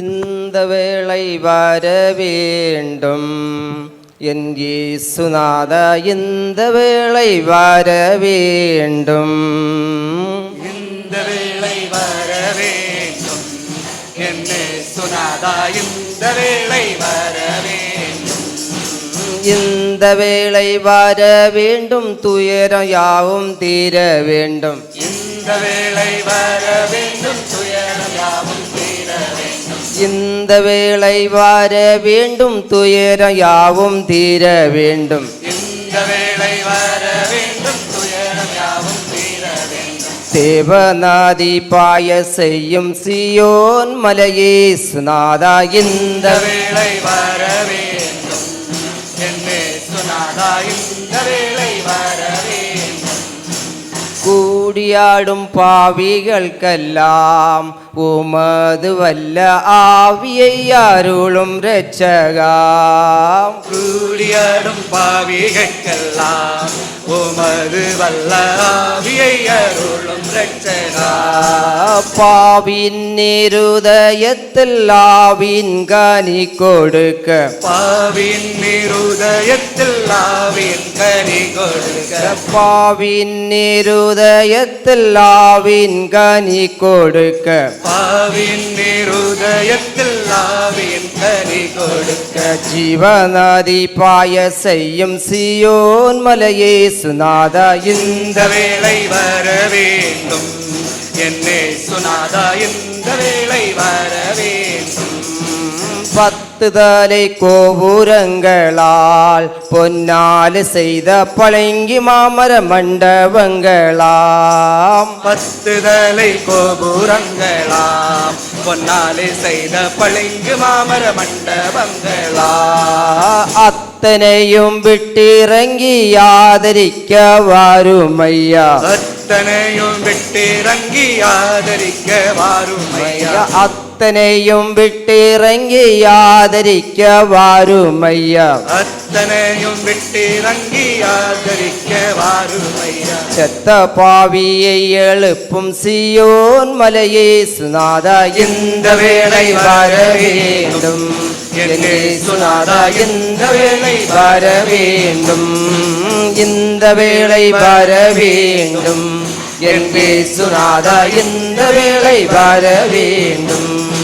இந்த வேளை வர வேண்டும். என் இயேசுநாதா இந்த வேளை வர வேண்டும். இந்த வேளை வர வேண்டும். என்னே சுனாதா இந்த வேளை வர வேண்டும். இந்த வேளை வர வேண்டும். துயரம் யாவும் தீர வேண்டும். இந்த வேளை வர வேண்டும். துயரம் யாவும் இந்த வேளை வர வேண்டும் துயரம் யாவும் தீர வேண்டும். இந்த வேளை வர வேண்டும் துயரம் யாவும் தீர வேண்டும். தேவநாதி பாய செய்யும் சியோன் மலையே சுனாதா இந்த இந்த வேளை வர வேண்டும். என்னே சுனாதா இந்த வேளை കൂടിയാടും പാവികൾക്കെല്ലാം ഉമത് വല്ല ആവിയയ്യാരുളും രക്ഷകാം കൂടിയാടും പാവികൾക്കെല്ലാം ഉമത് വല്ല ആവിയയ്യാരുളും രക്ഷകാം பாவின் இருதயத்தில் ஆவின் கனி கொடுக்க. பாவின் இருதயத்தில் ஆவின் கனி கொடுக்க. பாவின் இருதயத்தில் ஆவின் கனி கொடுக்க. பாவின் இருதயத்தில் ஆவின் கனி கொடுக்க. ஜீவநதி பாய செய்யும் சியோன் மலையே சுனாதா இந்த இந்த வேளை வர வேண்டும். என்னே சுனாதா இந்த வேளை வர வேண்டும் பத்து தலை கோபுரங்களால் பொன்னால் செய்த பழங்கி மாமர மண்டபங்களாம். பத்து தலை கோபுரங்களாம் பொன்னாலே செய்த பளிங்கு மாமர மண்டபங்களா அத்தனையும் விட்டிறங்கி ஆதரிக்க வாருமையா. அத்தனையும் விட்டிறங்கி ஆதரிக்க வாருமையா. அத்தனையும் விட்டிறங்கி ஆதரிக்க வாருமையா. அத்தனையும் விட்டிறங்கி ஆதரிக்க வாருமையா. செத்த பாவியை எழுப்பும் சியோன் மலையே சுனாதா இந்த வேளை வர வேண்டும். என்னே சுனாதா இந்த வேளை வர வேண்டும். இந்த வேளை வர வேண்டும். என் பேசுநாதா இந்த வேளை வர வேண்டும்.